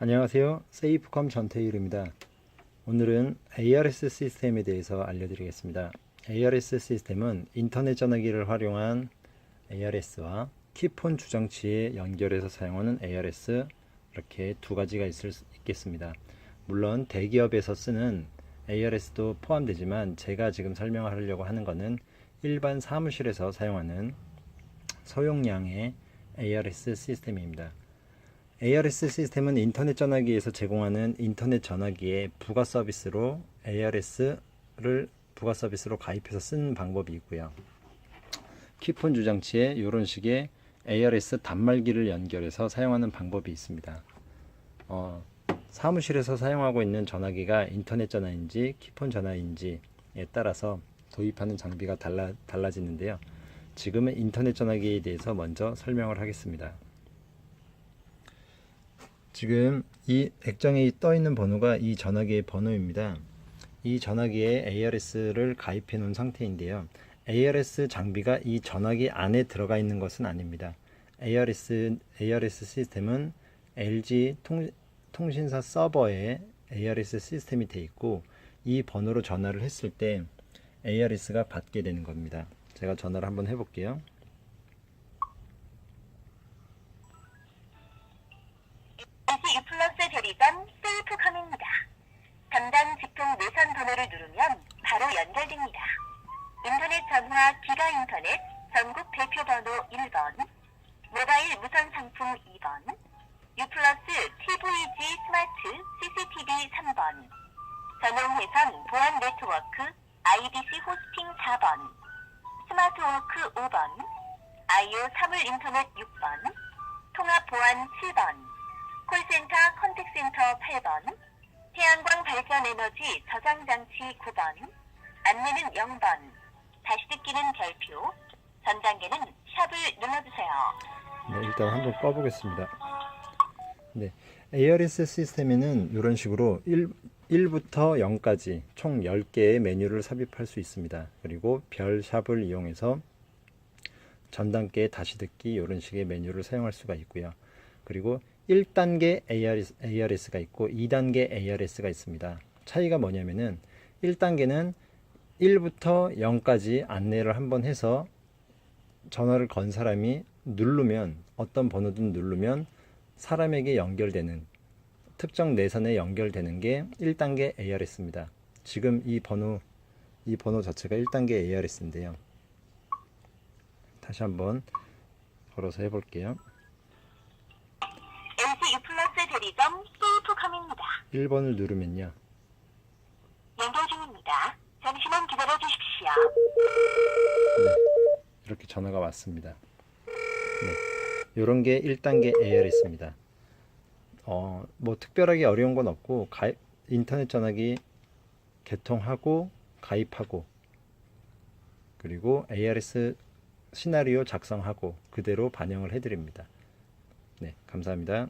안녕하세요. 세이프컴 전태일입니다. 오늘은 ARS 시스템에 대해서 알려드리겠습니다. ARS 시스템은 인터넷 전화기를 활용한 ARS와 키폰 주장치에 연결해서 사용하는 ARS 이렇게 두 가지가 있을 수 있겠습니다. 물론 대기업에서 쓰는 ARS도 포함되지만 제가 지금 설명하려고 하는 것은 일반 사무실에서 사용하는 소용량의 ARS 시스템입니다. ARS 시스템은 인터넷 전화기에서 제공하는 인터넷 전화기의 부가 서비스로 ARS를 부가 서비스로 가입해서 쓰는 방법이 있고요. 키폰 주장치에 이런 식의 ARS 단말기를 연결해서 사용하는 방법이 있습니다. 어, 사무실에서 사용하고 있는 전화기가 인터넷 전화인지 키폰 전화인지에 따라서 도입하는 장비가 달라, 달라지는데요. 지금은 인터넷 전화기에 대해서 먼저 설명을 하겠습니다. 지금 이 액정에 떠 있는 번호가 이 전화기의 번호입니다. 이 전화기에 ARS를 가입해 놓은 상태인데요. ARS 장비가 이 전화기 안에 들어가 있는 것은 아닙니다. ARS, ARS 시스템은 LG 통, 통신사 서버에 ARS 시스템이 되어 있고 이 번호로 전화를 했을 때 ARS가 받게 되는 겁니다. 제가 전화를 한번 해볼게요. 전화 기가 인터넷 전국 대표 번호 1번, 모바일 무선 상품 2번, 유플러스 TVG 스마트 CCTV 3번, 전용 회선 보안 네트워크 IDC 호스팅 4번, 스마트워크 5번, 아이오 사물 인터넷 6번, 통합 보안 7번, 콜센터 컨택센터 8번, 태양광 발전 에너지 저장 장치 9번, 안내는 0번, 다시 듣기는 별표, 전 단계는 샵을 눌러주세요. 네, 일단 한번 꺼보겠습니다. 네, ARS 시스템에는 이런 식으로 1, 1부터 0까지 총 10개의 메뉴를 삽입할 수 있습니다. 그리고 별 샵을 이용해서 전 단계 다시 듣기 이런 식의 메뉴를 사용할 수가 있고요. 그리고 1단계 ARS, ARS가 있고 2단계 ARS가 있습니다. 차이가 뭐냐면은 1단계는 1부터 0까지 안내를 한번 해서 전화를 건 사람이 누르면 어떤 번호든 누르면 사람에게 연결되는 특정 내선에 연결되는 게 1단계 ARS입니다. 지금 이 번호 이 번호 자체가 1단계 ARS인데요. 다시 한번 걸어서 해볼게요. LG 유플러스 대리점 세이프컴입니다. 1번을 누르면요. 연결 중입니다. 잠시만 기다려 주십시오. 네, 이렇게 전화가 왔습니다. 네, 이런 게 1단계 ARS입니다. 어, 뭐 특별하게 어려운 건 없고 가입, 인터넷 전화기 개통하고 가입하고 그리고 ARS 시나리오 작성하고 그대로 반영을 해드립니다. 네, 감사합니다.